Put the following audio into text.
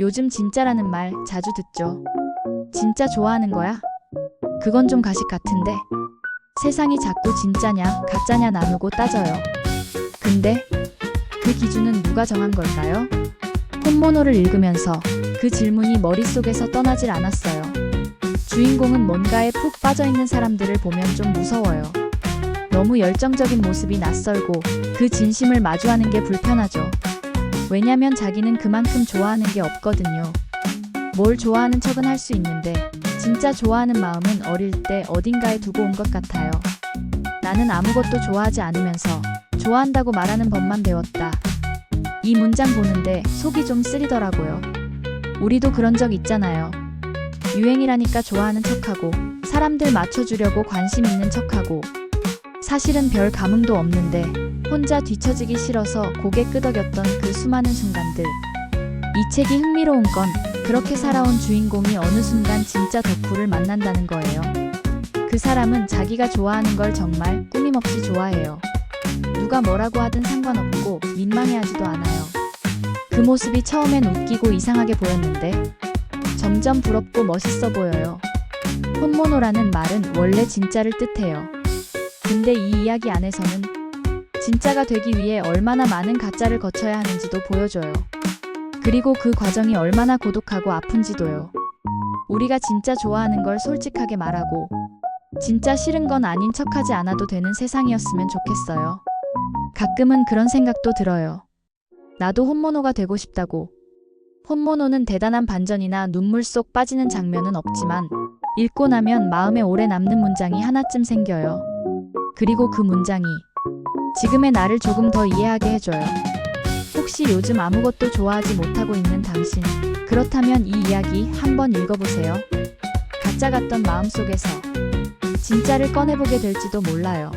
요즘 진짜라는 말 자주 듣죠. 진짜 좋아하는 거야? 그건 좀 가식 같은데. 세상이 자꾸 진짜냐, 가짜냐 나누고 따져요. 근데 그 기준은 누가 정한 걸까요? 혼모노를 읽으면서 그 질문이 머릿속에서 떠나질 않았어요. 주인공은 뭔가에 푹 빠져 있는 사람들을 보면 좀 무서워요. 너무 열정적인 모습이 낯설고 그 진심을 마주하는 게 불편하죠. 왜냐면 자기는 그만큼 좋아하는 게 없거든요. 뭘 좋아하는 척은 할 수 있는데 진짜 좋아하는 마음은 어릴 때 어딘가에 두고 온 것 같아요. 나는 아무것도 좋아하지 않으면서 좋아한다고 말하는 법만 배웠다. 이 문장 보는데 속이 좀 쓰리더라고요. 우리도 그런 적 있잖아요. 유행이라니까 좋아하는 척하고 사람들 맞춰주려고 관심 있는 척하고 사실은 별 감흥도 없는데 혼자 뒤처지기 싫어서 고개 끄덕였던 그 수많은 순간들. 이 책이 흥미로운 건 그렇게 살아온 주인공이 어느 순간 진짜 덕후를 만난다는 거예요. 그 사람은 자기가 좋아하는 걸 정말 꾸밈없이 좋아해요. 누가 뭐라고 하든 상관없고 민망해하지도 않아요. 그 모습이 처음엔 웃기고 이상하게 보였는데 점점 부럽고 멋있어 보여요. 혼모노라는 말은 원래 진짜를 뜻해요. 근데 이 이야기 안에서는 진짜가 되기 위해 얼마나 많은 가짜를 거쳐야 하는지도 보여줘요. 그리고 그 과정이 얼마나 고독하고 아픈지도요. 우리가 진짜 좋아하는 걸 솔직하게 말하고 진짜 싫은 건 아닌 척하지 않아도 되는 세상이었으면 좋겠어요. 가끔은 그런 생각도 들어요. 나도 혼모노가 되고 싶다고. 혼모노는 대단한 반전이나 눈물 속 빠지는 장면은 없지만 읽고 나면 마음에 오래 남는 문장이 하나쯤 생겨요. 그리고 그 문장이 지금의 나를 조금 더 이해하게 해줘요. 혹시 요즘 아무것도 좋아하지 못하고 있는 당신, 그렇다면 이 이야기 한번 읽어보세요. 가짜 같던 마음 속에서 진짜를 꺼내보게 될지도 몰라요.